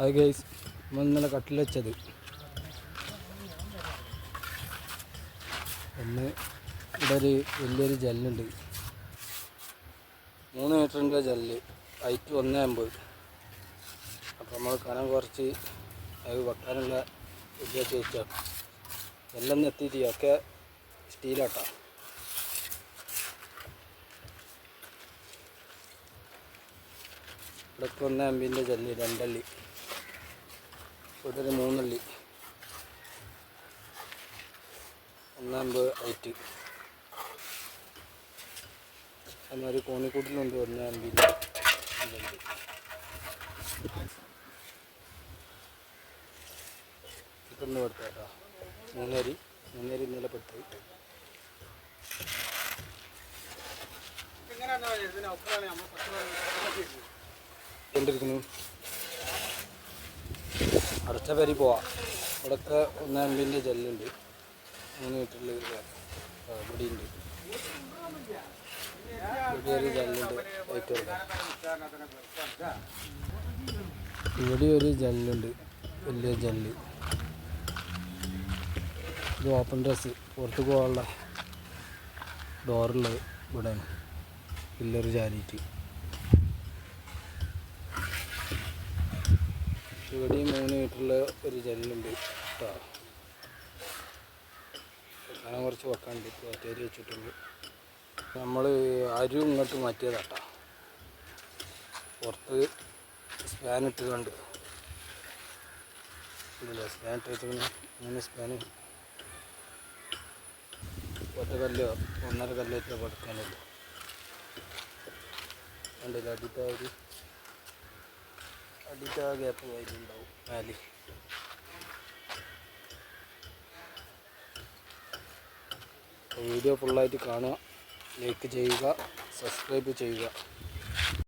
അത് ഗൈസ് നമ്മൾ ഇന്നലെ കട്ടിൽ വെച്ചത്. ഒന്ന് ഇവിടെ ഒരു വലിയൊരു ജല്ലുണ്ട്. മൂന്ന് മീറ്ററിന്റെ ജല്ല് ഹൈറ്റ് ഒന്ന് അമ്പത് അപ്പോൾ നമ്മൾ കനം കുറച്ച് അത് വെക്കാനുള്ള ഉദ്ദേശിച്ച് വെച്ചാൽ എല്ലാം എത്തിയിട്ട് ഒക്കെ സ്റ്റീലാട്ടാ. ഇവിടെ ഒന്ന് അമ്പിന്റെ ജല്ലി രണ്ടല്ലി ഇവിടെ ഒരു മൂന്നല്ലി ഒന്നമ്പത് ഹൈറ്റ് അതുമാതിരി കോണിക്കൂട്ടിലുണ്ട് ഒന്നാമ്പി ഇതൊന്ന് കൊടുത്തേട്ടാ. മൂന്നരി. മൂന്നരി ഇന്നലെ പെട്ടു കൊണ്ടിരിക്കുന്നു അടുത്ത പേരി പോവാം. ഇവിടൊക്കെ ഒന്നാമ്പിന്റെ ജെല്ലുണ്ട്. മൂന്ന് മീറ്ററിൽ ഇവിടെ ഇവിടെ ഒരു ജെല്ലുണ്ട് ഇവിടെ ഒരു ജെല്ലുണ്ട് വലിയ ജെല്ല്. ഇത് ഓപ്പൺ ഡ്രസ്സ്. പുറത്ത് പോകാനുള്ള ഡോറുള്ളത് ഇവിടെയാണ്. പില്ലർ ചാരിയിട്ട് ഇവിടെയും മൂന്ന് മീറ്ററിൽ ഒരു ജല്ലുണ്ട് കേട്ടോ. അങ്ങനെ കുറച്ച് വെക്കാണ്ട് തോറ്റേരി വെച്ചിട്ടുണ്ട്. നമ്മൾ അരി ഇങ്ങോട്ട് മാറ്റിയതാട്ടോ പുറത്ത് സ്പാൻ ഇട്ട് ഇല്ല സ്പാൻ ഇട്ട് വെച്ചിങ്ങനെ മൂന്ന് സ്പാന് ഒറ്റ കല്ല് ഒന്നര കല്ലോ ഇത്ര പഠിക്കാനുള്ളൂ കണ്ടില്ല? അടിത്ത ഒരു അടിത്ത ഗ്യാപ്പ് വൈകുണ്ടാവും വാലി വീഡിയോ ഫുള്ളായിട്ട് കാണുക. ലൈക്ക് ചെയ്യുക സബ്സ്ക്രൈബ് ചെയ്യുക.